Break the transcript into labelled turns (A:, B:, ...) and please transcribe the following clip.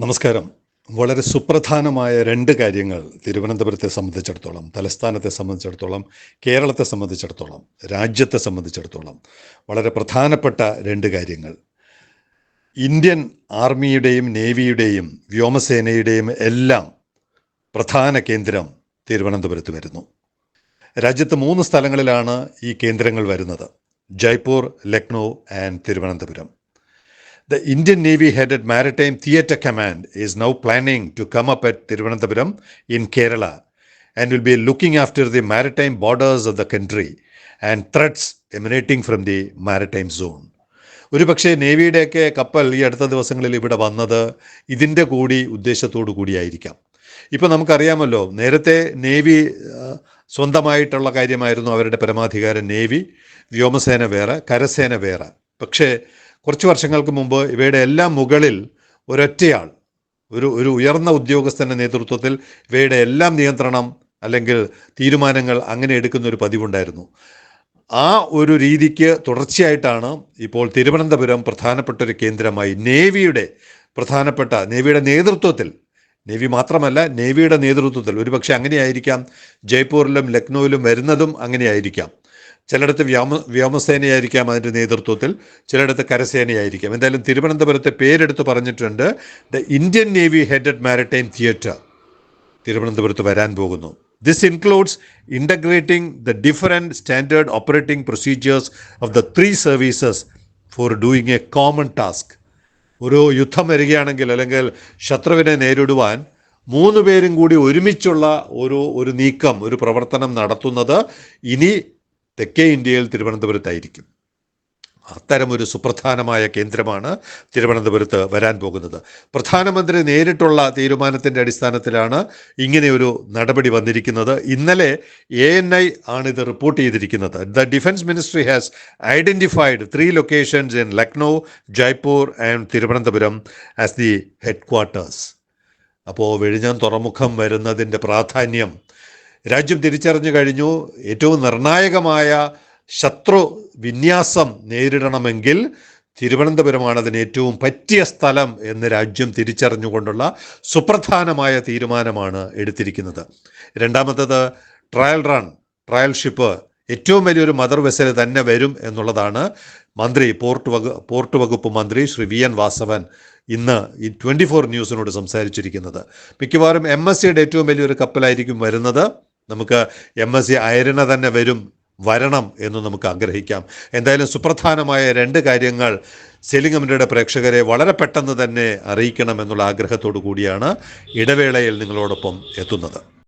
A: നമസ്കാരം. വളരെ സുപ്രധാനമായ രണ്ട് കാര്യങ്ങൾ തിരുവനന്തപുരത്തെ സംബന്ധിച്ചിടത്തോളം തലസ്ഥാനത്തെ സംബന്ധിച്ചിടത്തോളം കേരളത്തെ സംബന്ധിച്ചിടത്തോളം രാജ്യത്തെ സംബന്ധിച്ചിടത്തോളം വളരെ പ്രധാനപ്പെട്ട രണ്ട് കാര്യങ്ങൾ. ഇന്ത്യൻ ആർമിയുടെയും നേവിയുടെയും വ്യോമസേനയുടെയും എല്ലാം പ്രധാന കേന്ദ്രം തിരുവനന്തപുരത്ത് വരുന്നു. രാജ്യത്ത് മൂന്ന് സ്ഥലങ്ങളിലാണ് ഈ കേന്ദ്രങ്ങൾ വരുന്നത്. Jaipur Lucknow and Thiruvananthapuram. The Indian Navy headed Maritime Theatre Command is now planning to come up at Thiruvananthapuram in Kerala and will be looking after the maritime borders of the country and threats emanating from the maritime zone. ഒരുപക്ഷെ നേവിയുടെയൊക്കെ കപ്പൽ ഈ അടുത്ത ദിവസങ്ങളിൽ ഇവിടെ വന്നത് ഇതിന്റെ കൂടി ഉദ്ദേശത്തോടു കൂടിയായിരിക്കാം ഇപ്പോൾ നമുക്കറിയാമല്ലോ നേരത്തെ നേവി സ്വന്തമായിട്ടുള്ള കാര്യമായിരുന്നു അവരുടെ പരമാധികാരം നേവി വ്യോമസേന വേറെ കരസേന വേറെ പക്ഷേ കുറച്ച് വർഷങ്ങൾക്ക് മുമ്പ് ഇവയുടെ എല്ലാം മുകളിൽ ഒരൊറ്റയാൾ ഒരു ഒരു ഉയർന്ന ഉദ്യോഗസ്ഥന്റെ നേതൃത്വത്തിൽ ഇവയുടെ എല്ലാം നിയന്ത്രണം അല്ലെങ്കിൽ തീരുമാനങ്ങൾ അങ്ങനെ എടുക്കുന്ന ഒരു പതിവുണ്ടായിരുന്നു. ആ ഒരു രീതിക്ക് തുടർച്ചയായിട്ടാണ് ഇപ്പോൾ തിരുവനന്തപുരം പ്രധാനപ്പെട്ട ഒരു കേന്ദ്രമായി നേവിയുടെ പ്രധാനപ്പെട്ട നേവിയുടെ നേതൃത്വത്തിൽ നേവി മാത്രമല്ല നേവിയുടെ നേതൃത്വത്തിൽ ഒരുപക്ഷെ അങ്ങനെയായിരിക്കാം ജയ്പൂരിലും ലക്നൌവിലും വരുന്നതും അങ്ങനെയായിരിക്കാം. ചിലയിടത്ത് വ്യോമ വ്യോമസേനയായിരിക്കാം അതിന്റെ നേതൃത്വത്തിൽ ചിലയിടത്ത് കരസേനയായിരിക്കാം. എന്തായാലും തിരുവനന്തപുരത്തെ പേരെടുത്ത് പറഞ്ഞിട്ടുണ്ട് the Indian navy headed maritime theatre. തിരുവനന്തപുരത്ത് വരാൻ പോകുന്നു. This includes integrating the different standard operating procedures of the three services for doing a common task ഒരു യുദ്ധം വരികയാണെങ്കിൽ അല്ലെങ്കിൽ ശത്രുവിനെ നേരിടുവാൻ മൂന്ന് പേരും കൂടി ഒരുമിച്ചുള്ള ഒരു ഒരു നീക്കം ഒരു പ്രവർത്തനം നടത്തുന്നത് ഇനി തെക്കേ ഇന്ത്യയിൽ തിരുവനന്തപുരത്തായിരിക്കും. അത്തരമൊരു സുപ്രധാനമായ കേന്ദ്രമാണ് തിരുവനന്തപുരത്ത് വരാൻ പോകുന്നത്. പ്രധാനമന്ത്രി നേരിട്ടുള്ള തീരുമാനത്തിന്റെ അടിസ്ഥാനത്തിലാണ് ഇങ്ങനെയൊരു നടപടി വന്നിരിക്കുന്നത്. ഇന്നലെ എ എൻ ഐ ആണിത് റിപ്പോർട്ട് ചെയ്തിരിക്കുന്നത്. The defence ministry has identified three locations in Lucknow Jaipur and Thiruvananthapuram as the headquarters അപ്പോൾ വെഴിഞ്ഞാൻ തുറമുഖം വരുന്നതിന്റെ പ്രാധാന്യം രാജ്യം തിരിച്ചറിഞ്ഞു കഴിഞ്ഞു. ഏറ്റവും നിർണായകമായ ശത്രു വിന്യാസം നേരിടണമെങ്കിൽ തിരുവനന്തപുരമാണ് അതിന് ഏറ്റവും പറ്റിയ സ്ഥലം എന്ന് രാജ്യം തിരിച്ചറിഞ്ഞുകൊണ്ടുള്ള സുപ്രധാനമായ തീരുമാനമാണ് എടുത്തിരിക്കുന്നത്. രണ്ടാമത്തത് ട്രയൽ റൺ ട്രയൽ ഷിപ്പ് ഏറ്റവും വലിയൊരു മദർ വെസൽ തന്നെ വരും എന്നുള്ളതാണ് മന്ത്രി പോർട്ട് വകു പോർട്ട് വകുപ്പ് മന്ത്രി ശ്രീ വി എൻ വാസവൻ ഇന്ന് ഈ ട്വന്റി ഫോർ ന്യൂസിനോട് സംസാരിച്ചിരിക്കുന്നത്. മിക്കവാറും എം എസ് സിയുടെ ഏറ്റവും വലിയൊരു കപ്പലായിരിക്കും വരുന്നത്. നമുക്ക് എം എസ് സി അയരണ തന്നെ വരും വരണം എന്ന് നമുക്ക് ആഗ്രഹിക്കാം. എന്തായാലും സുപ്രധാനമായ രണ്ട് കാര്യങ്ങൾ സെലിംഗമിന്റെ പ്രേക്ഷകരെ വളരെ പെട്ടെന്ന് തന്നെ അറിയിക്കണം എന്നുള്ള ആഗ്രഹത്തോടു കൂടിയാണ് ഇടവേളയിൽ നിങ്ങളോടൊപ്പം എത്തുന്നത്.